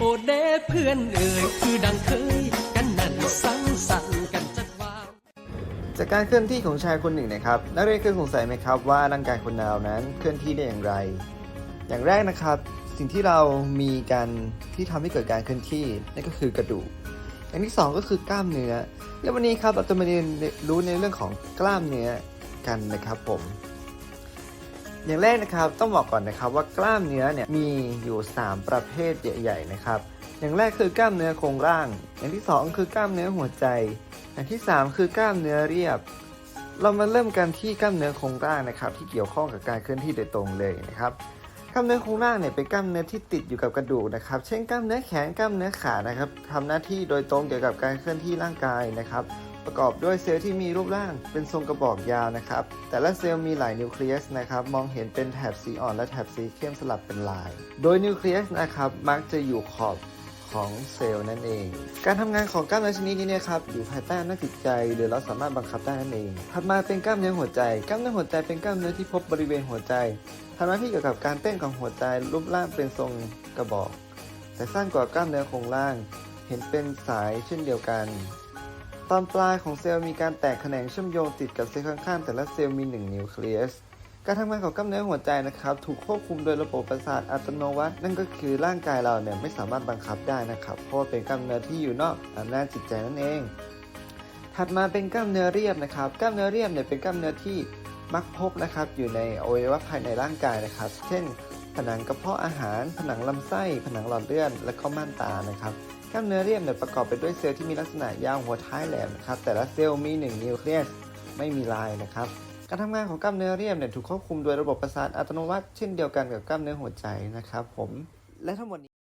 โอเดเพื่อนเอ่ยคือดังเคยกันนั่นสังสรรค์กันจัดวาจากการเคลื่อนที่ของชายคนหนึ่งนะครับ นักเรียนเคยสงสัยไหมครับว่าร่างกายคนเรานั้นเคลื่อนที่ได้อย่างไร อย่างแรกนะครับ สิ่งที่เรามีการที่ทำให้เกิดการเคลื่อนที่นั่นก็คือกระดูกอย่างที่สองก็คือกล้ามเนื้อ และวันนี้ครับเราจะมาเรียนรู้ในเรื่องของกล้ามเนื้อกันนะครับผม อย่างแรกนะครับต้องบอกก่อนนะครับว่ากล้ามเนื้อเนี่ยมีอยู่ 3 ประเภทใหญ่ๆนะครับอย่างแรกคือกล้ามเนื้อโครงร่าง อย่างที่สองคือกล้ามเนื้อหัวใจ อย่างที่ 3 คือกล้ามเนื้อเรียบ เรามาเริ่มกันที่กล้ามเนื้อโครงร่างนะครับที่เกี่ยวข้องกับการเคลื่อนที่โดยตรงเลยนะครับกล้ามเนื้อโครงร่างเนี่ยเป็นกล้ามเนื้อที่ติดอยู่กับกระดูกนะครับ เช่นกล้ามเนื้อแขนกล้ามเนื้อขานะครับทำหน้าที่โดยตรงเกี่ยวกับการเคลื่อนที่ร่างกายนะครับ ประกอบด้วยเซลล์ที่มีรูปร่างเป็นทรงกระบอกยาวนะครับ แต่ละเซลล์มีหลายนิวเคลียสนะครับ มองเห็นเป็นแถบสีอ่อนและแถบสีเข้มสลับเป็นลาย โดยนิวเคลียสนะครับมักจะอยู่ขอบของเซลล์นั่นเอง การทำงานของกล้ามเนื้อชนิดนี้เนี่ยครับอยู่ภายใต้อำนาจจิตใจ หรือเราสามารถบังคับได้นั่นเอง ถัดมาเป็นกล้ามเนื้อหัวใจ กล้ามเนื้อหัวใจเป็นกล้ามเนื้อที่พบบริเวณหัวใจทำหน้าที่เกี่ยวกับการเต้นของหัวใจรูปร่างเป็นทรงกระบอก แต่สั้นกว่ากล้ามเนื้อโครงล่าง เห็นเป็นสายเช่นเดียวกัน ตอนปลายของเซลล์มีการแตกแขนงเชื่อมโยงติดกับเซลล์ข้างๆ แต่ละเซลล์มี 1 นิวเคลียส การทำงานของกล้ามเนื้อหัวใจนะครับ ถูกควบคุมโดยระบบประสาทอัตโนมัติ นั่นก็คือร่างกายเราเนี่ยไม่สามารถบังคับได้นะครับ เพราะเป็นกล้ามเนื้อที่อยู่นอกอำนาจจิตใจนั่นเอง ถัดมาเป็นกล้ามเนื้อเรียบนะครับ กล้ามเนื้อเรียบเนี่ยเป็นกล้ามเนื้อที่มักพบนะครับอยู่ในอวัยวะภายในร่างกายนะครับ เช่น ผนังกระเพาะอาหาร ผนังลำไส้ ผนังหลอดเลือด และก็ม่านตานะครับกล้ามเนื้อเรียบเนี่ยประกอบไปด้วยเซลล์ที่มีลักษณะยาวหัวท้ายแหลมนะครับแต่ละเซลล์มี 1 นิวเคลียสไม่มีลายนะครับการทำงานของกล้ามเนื้อเรียบเนี่ยถูกควบคุมโดยระบบประสาทอัตโนมัติเช่นเดียวกันกับกล้ามเนื้อหัวใจนะครับผมและทั้งหมดนี้